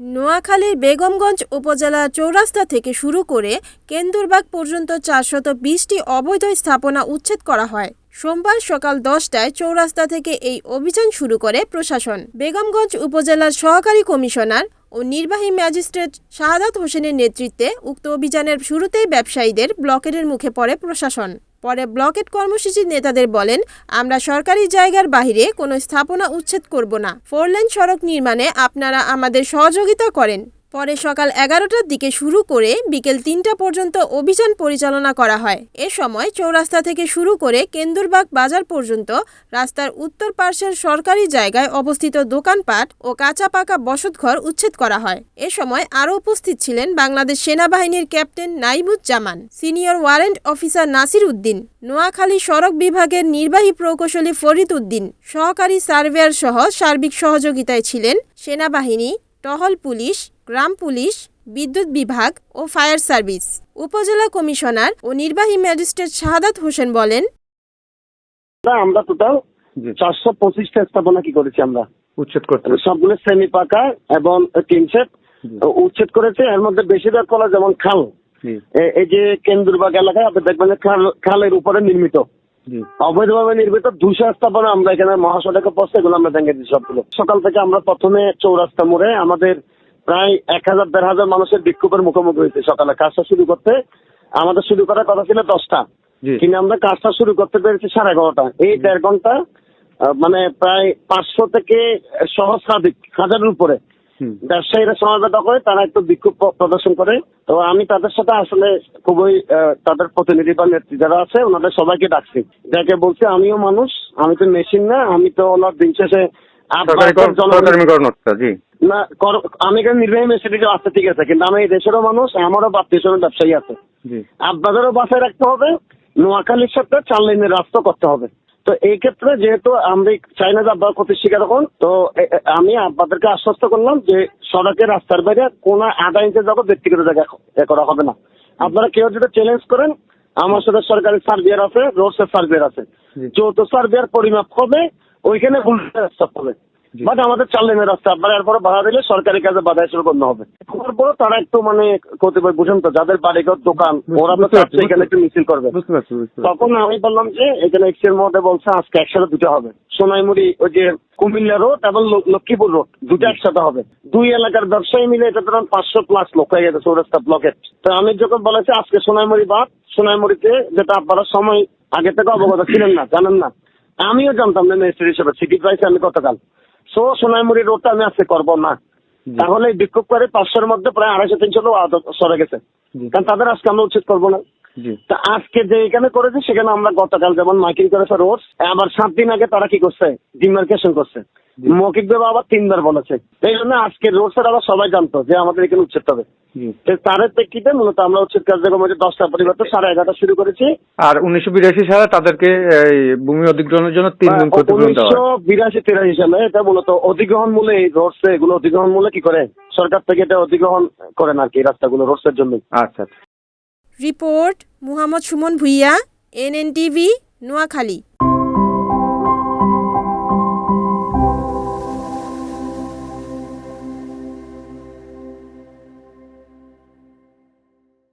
নোয়াখালীর বেগমগঞ্জ উপজেলার চৌরাস্তা থেকে শুরু করে কেন্দুরবাগ পর্যন্ত চারশত বিশটি অবৈধ স্থাপনা উচ্ছেদ করা হয়। সোমবার সকাল দশটায় চৌরাস্তা থেকে এই অভিযান শুরু করে প্রশাসন। বেগমগঞ্জ উপজেলার সহকারী কমিশনার ও নির্বাহী ম্যাজিস্ট্রেট শাহাদাত হোসেনের নেতৃত্বে উক্ত অভিযানের শুরুতেই ব্যবসায়ীদের ব্লকেটের মুখে পড়ে প্রশাসন। পরে ব্লকেট কর্মসূচির নেতাদের বলেন, আমরা সরকারি জায়গার বাহিরে কোনো স্থাপনা উচ্ছেদ করব না। ফোরলেন সড়ক নির্মাণে আপনারা আমাদের সহযোগিতা করেন। পরে সকাল এগারোটার দিকে শুরু করে বিকেল তিনটা পর্যন্ত অভিযান পরিচালনা করা হয়। এ সময় চৌরাস্তা থেকে শুরু করে কেন্দুরবাগ বাজার পর্যন্ত রাস্তার উত্তর পার্শ্বের সরকারি জায়গায় অবস্থিত দোকানপাট ও কাঁচা পাকা বসতঘর উচ্ছেদ করা হয়। এ সময় আরও উপস্থিত ছিলেন বাংলাদেশ সেনাবাহিনীর captain Naimuzzaman, senior warrant officer Nasir Uddin, Noakhali সড়ক বিভাগের নির্বাহী প্রকৌশলী ফরিদ উদ্দিন, সহকারী সার্ভেয়ার সহ সার্বিক সহযোগিতায় ছিলেন সেনাবাহিনী, টহল পুলিশ গ্রাম পুলিশ বিদ্যুৎ বিভাগ ও ফায়ার সার্ভিস। উপজেলা কমিশনার ও নির্বাহী ম্যাজিস্ট্রেট শাহাদাত হোসেন বলেন না, আমরা টোটাল চারশো পঁচিশটা স্থাপনা কি করেছি আমরা? উচ্ছেদ করতে সবগুলো সেমি পাকা এবং টিন সেট উচ্ছেদ করেছে। এর মধ্যে বেশিরভাগ কলা যেমন খাল এই যে কেন্দুরবাগ এলাকায় আপনি দেখবেন যে খাল খালের উপরে নির্মিত। অবৈধভাবে নির্মিত দুশো স্থাপনা আমরা এখানে মহাসড়কে পড়ছে এগুলো আমরা ভেঙে দিই সবগুলো। সকাল থেকে আমরা প্রথমে চৌরাস্তা মোড়ে আমাদের প্রায় এক হাজার দেড় হাজার মানুষের বিক্ষোভের মুখোমুখি হয়েছে সকালে। কাজটা শুরু করতে আমাদের শুরু করার কথা ছিল দশটা। কিন্তু আমরা কাজটা শুরু করতে পেরেছি সাড়ে এগারোটা। এই দেড় ঘণ্টা মানে প্রায় পাঁচশো থেকে সহস্রাধিক হাজারের উপরে। ব্যবসায়ীরা সমাবেদন করে তারা একটু বিক্ষোভ প্রদর্শন করে। তো আমি তাদের সাথে আসলে খুবই তাদের প্রতিনিধি বা নেত্রী যারা আছে ওনাদের সবাইকে ডাকছি। যাকে বলছি আমিও মানুষ আমি তো মেশিন না আমি তো ওনার দিন শেষে না আমি এখানে নির্বাহী মেশিন আছে? ঠিক আছে কিন্তু আমি দেশেরও মানুষ আমারও বাপ্তিসমের ব্যবসায়ী আছে। আপনাদেরও বাসায় রাখতে হবে নোয়াখালীর সাথে চার লাইনের রাস্তা করতে হবে। তো এই ক্ষেত্রে যেহেতু আমি চাই না যে আপনার ক্ষতি স্বীকার হন তো আমি আপনাদেরকে আশ্বস্ত করলাম যে সড়কের রাস্তার বাইরে কোন আধা ইঞ্চের জগৎ ব্যক্তিগত জায়গা করা হবে না। আপনারা কেউ যদি চ্যালেঞ্জ করেন আমার সাথে সরকারি সার্ভিয়ার আছে রোডসের সার্ভিয়ার আছে। যৌথ সার্ভিয়ার পরিমাপ হবে ওইখানে ভুল হবে। বাট আমাদের চার লেনের রাস্তা। আপনারা এরপরে বাধা দিলে সরকারি কাজে বাধা হিসেবে গণ্য হবে। তারপরে তারা একটু মানে কতিপয় বুঝেন তো যাদের বাড়িঘর দোকান ওরা চাচ্ছে এখানে একটু মিছিল করবে। তখন আমি বললাম যে এখানে এক্সের মধ্যে বলছে আজকে একসাথে দুটো হবে। সোনাইমুড়ি ওই যে কুমিল্লা রোড এবং লক্ষ্মীপুর রোড দুটো একসাথে হবে। দুই এলাকার ব্যবসায়ী মিলে এটা ধরুন পাঁচশো প্লাস লোক হয়ে গেছে চৌরাস্তা ব্লকেট তো আমি যখন বলেছি আজকে সোনাইমুড়ি বাদ সোনাইমুড়িতে যেটা আপনারা সময় আগে থেকে অবগত ছিলেন না জানেন না। আমিও জানতাম না মিনিস্টার হিসেবে। টিকিট পাইছি আমি গতকাল। সো সোনাইমুড়ি রোডটা আমি আজকে করব না। তাহলে এই বিক্ষোভ করে পাঁচশোর মধ্যে প্রায় আড়াইশো তিনশো লোক সরে গেছে। কারণ তাদের আজকে আমরা উচিত করব না। তা আজকে যে এখানে করেছে সেখানে আমরা গতকাল যেমন মাইকিং করেছে রোড আবার সাত দিন আগে তারা কি করছে? ডিমার্কেশন করছে। মৌখিক ভাবে আবার তিনবার বলেছে। এই জন্য আজকে রোড স্যার আবার সবাই জানতো যে আমাদের এখানে উচ্ছেদ হবে। তার প্রেক্ষিতে মূলত আমরা উচ্ছেদ কার্যক্রম হচ্ছে দশটা পরিবর্তে সাড়ে এগারোটা শুরু করেছি। আর উনিশশো বিরাশি সালে তাদেরকে ভূমি অধিগ্রহণের জন্য তিন গুণ ক্ষতিপূরণ দেওয়া উনিশশো বিরাশি তিরাশি সালে এটা মূলত অধিগ্রহণ মূলে এই রোডস এগুলো অধিগ্রহণ মূলে কি করে? সরকার থেকে এটা অধিগ্রহণ করেন আর কি এই রাস্তাগুলো রোডসের জন্য আচ্ছা আচ্ছা। Report Muhammad Sumon Bhuiyan NNTV Noakhali.